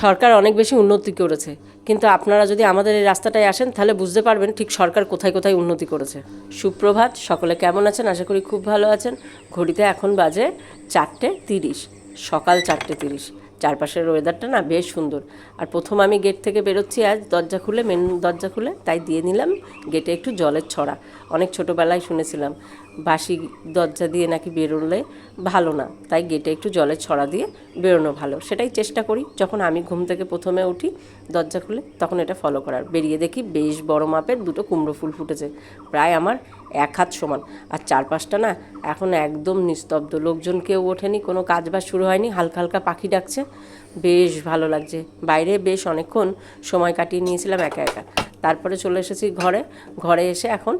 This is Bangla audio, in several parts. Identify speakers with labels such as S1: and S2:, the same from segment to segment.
S1: সরকার অনেক বেশি উন্নতি করেছে। কিন্তু আপনারা যদি আমাদের এই রাস্তাটায় আসেন, তাহলে বুঝতে পারবেন ঠিক সরকার কোথায় কোথায় উন্নতি করেছে। সুপ্রভাত, সকলে কেমন আছেন? আশা করি খুব ভালো আছেন। ঘড়িতে এখন বাজে চারটে তিরিশ, সকাল চারটে তিরিশ। চারপাশের ওয়েদারটা না বেশ সুন্দর। আর প্রথম আমি গেট থেকে বেরোচ্ছি, আজ দরজা খুলে মেন দরজা খুলে, তাই দিয়ে নিলাম গেটে একটু জলের ছড়া। অনেক ছোটোবেলায় শুনেছিলাম বাসি দরজা দিয়ে নাকি বেরোলে ভালো না, তাই গেটে একটু জলের ছড়া দিয়ে বেরোনো ভালো। সেটাই চেষ্টা করি, যখন আমি ঘুম থেকে প্রথমে উঠি দরজা খুলে, তখন এটা ফলো করার। বেরিয়ে দেখি বেশ বড় মাপের দুটো কুমড়ো ফুল ফুটেছে। প্রায় আমার এক হাত সমান। আর চারপাশটা না এখন একদম নিস্তব্ধ। লোকজন কেউ ওঠেনি, কোনো কাজ বাজ শুরু হয়নি। হালকা হালকা পাখি ডাকছে। বেশ ভালো লাগছে। বাইরে বেশ অনেকক্ষণ সময় কাটিয়ে নিয়েছিলাম একা একা। তারপরে চলে এসেছি ঘরে। ঘরে এসে এখন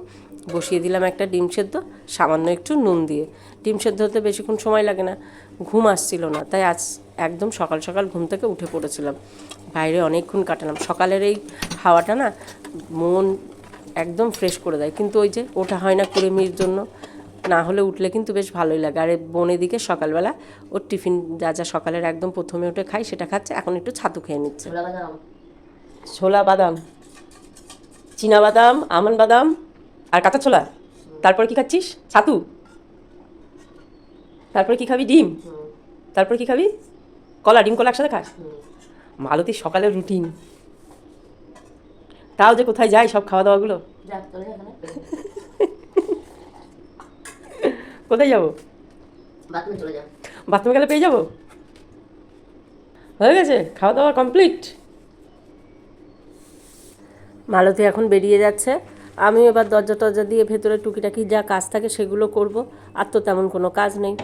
S1: বসিয়ে দিলাম একটা ডিম সেদ্ধ, সামান্য একটু নুন দিয়ে। ডিম সেদ্ধ হতে বেশিক্ষণ সময় লাগে না। ঘুম আসছিল না, তাই আজ একদম সকাল সকাল ঘুম থেকে উঠে পড়েছিলাম। বাইরে অনেকক্ষণ কাটালাম। সকালের এই হাওয়াটা না মন একদম ফ্রেশ করে দেয়। কিন্তু ওই যে ওটা হয় না কুড়েমির জন্য না হলে উঠলে কিন্তু বেশ ভালোই লাগে। আর বোনের দিকে সকালবেলা ওর টিফিন যা যা সকালের একদম প্রথমে উঠে খাই সেটা খাচ্ছে এখন একটু ছাতু খেয়ে নিচ্ছে। ছোলা বাদাম। চীনা বাদাম আমন বাদাম আর কাঁচা ছোলা। তারপরে কি খাচ্ছিস? ছাতু। তারপরে কি খাবি? ডিম। তারপরে কি খাবি? কলা ডিম কলা একসাথে খাস? মালতির সকালের রুটিন তাও যে কোথায় যায় সব খাওয়া দাওয়াগুলো কোথায় যাব?
S2: বাথরুমে
S1: গেলে পেয়ে যাব? হয়ে গেছে খাওয়া দাওয়া কমপ্লিট। মালতী এখন বেরিয়ে যাচ্ছে। আমি এবার দরজা টরজা দিয়ে ভেতরে টুকিটাকি যা কাজ থাকে সেগুলো করব। আর তো তেমন কোনো কাজ নেই।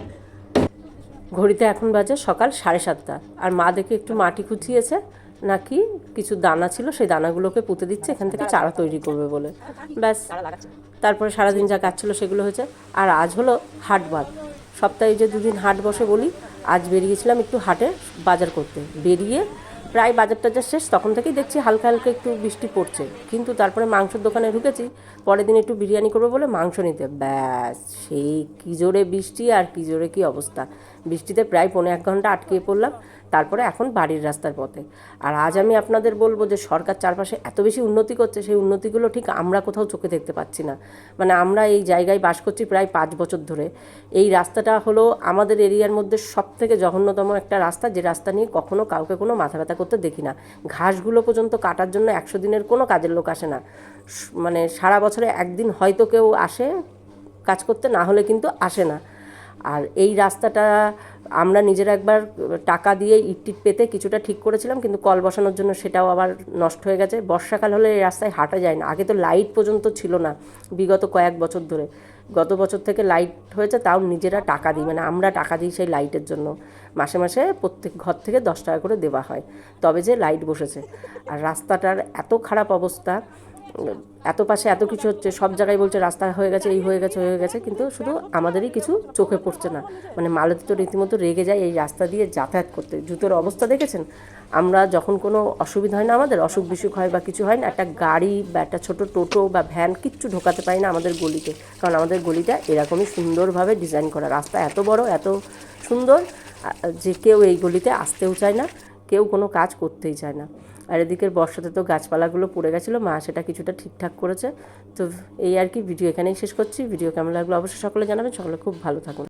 S1: ঘড়িতে এখন বাজে সকাল সাড়ে সাতটা। আর মা দেখে একটু মাটি খুঁচিয়েছে। নাকি কিছু দানা ছিল সেই দানাগুলোকে পুঁতে দিচ্ছে এখান থেকে চারা তৈরি করবে বলে। ব্যাস। তারপরে সারাদিন যা কাজ ছিল সেগুলো হয়েছে। আর আজ হলো হাটবার সপ্তাহে যে দুদিন হাট বসে বলি আজ বেরিয়েছিলাম একটু হাটে বাজার করতে। বেরিয়ে প্রায় বাজার টাজার শেষ তখন থেকেই দেখছি হালকা হালকা একটু বৃষ্টি পড়ছে। কিন্তু তারপরে মাংসের দোকানে ঢুকেছি পরের দিন একটু বিরিয়ানি করব বলে মাংস নিতে। ব্যাস সেই কী জোরে বৃষ্টি আর কী জোরে কী অবস্থা। বৃষ্টিতে প্রায় পনেরো এক ঘণ্টা আটকিয়ে পড়লাম, তারপরে এখন বাড়ির রাস্তার পথে। আর আজ আমি আপনাদের বলব যে সরকার চারপাশে এত বেশি উন্নতি করছে, সেই উন্নতিগুলো ঠিক আমরা কোথাও চোখে দেখতে পাচ্ছি না। মানে আমরা এই জায়গায় বাস করছি প্রায় পাঁচ বছর ধরে। এই রাস্তাটা হলো আমাদের এরিয়ার মধ্যে সব থেকে জঘন্যতম একটা রাস্তা, যে রাস্তা নিয়ে কখনো কাউকে কোনো মাথা ব্যথা করতে দেখি না। ঘাসগুলো পর্যন্ত কাটার জন্য একশো দিনের কোনো কাজের লোক আসে না। মানে সারা বছরে একদিন হয়তো কেউ আসে কাজ করতে, না হলে কিন্তু আসে না। আর এই রাস্তাটা আমরা নিজেরা একবার টাকা দিয়ে ইট টিট পেতে কিছুটা ঠিক করেছিলাম, কিন্তু কল বসানোর জন্য সেটাও আবার নষ্ট হয়ে গেছে। বর্ষাকাল হলে এই রাস্তায় হাঁটা যায় না। আগে তো লাইট পর্যন্ত ছিল না বিগত কয়েক বছর ধরে। গত বছর থেকে লাইট হয়েছে, তাও নিজেরা টাকা দিই মানে আমরা টাকা দিই সেই লাইটের জন্য। মাসে মাসে প্রত্যেক ঘর থেকে দশ টাকা করে দেওয়া হয়, তবে যে লাইট বসেছে। আর রাস্তাটার এত খারাপ অবস্থা এত পাশে এত কিছু হচ্ছে, সব জায়গায় বলছে রাস্তা হয়ে গেছে, এই হয়ে গেছে হয়ে গেছে, কিন্তু শুধু আমাদেরই কিছু চোখে পড়ছে না। মানে মালতী তো রীতিমতো রেগে যায় এই রাস্তা দিয়ে যাতায়াত করতে। জুতোর অবস্থা দেখেছেন? আমরা যখন কোনো অসুবিধা হয় না আমাদের, অসুখ বিসুখ হয় বা কিছু হয় না, একটা গাড়ি বা একটা ছোটো টোটো বা ভ্যান কিচ্ছু ঢোকাতে পারি না আমাদের গলিতে। কারণ আমাদের গলিটা এরকমই সুন্দরভাবে ডিজাইন করা। রাস্তা এত বড়, এত সুন্দর যে কেউ এই গলিতে আসতেও চায় না, কেউ কোনো কাজ করতেই চায় না। আর এদিকের বর্ষাতে তো গাছপালাগুলো পড়ে গেছিল, মা সেটা কিছুটা ঠিকঠাক করেছে। তো এই আর কি, ভিডিও এখানেই শেষ করছি। ভিডিও কেমন লাগল অবশ্যই সকলে জানাবেন। সকলে খুব ভালো থাকুন।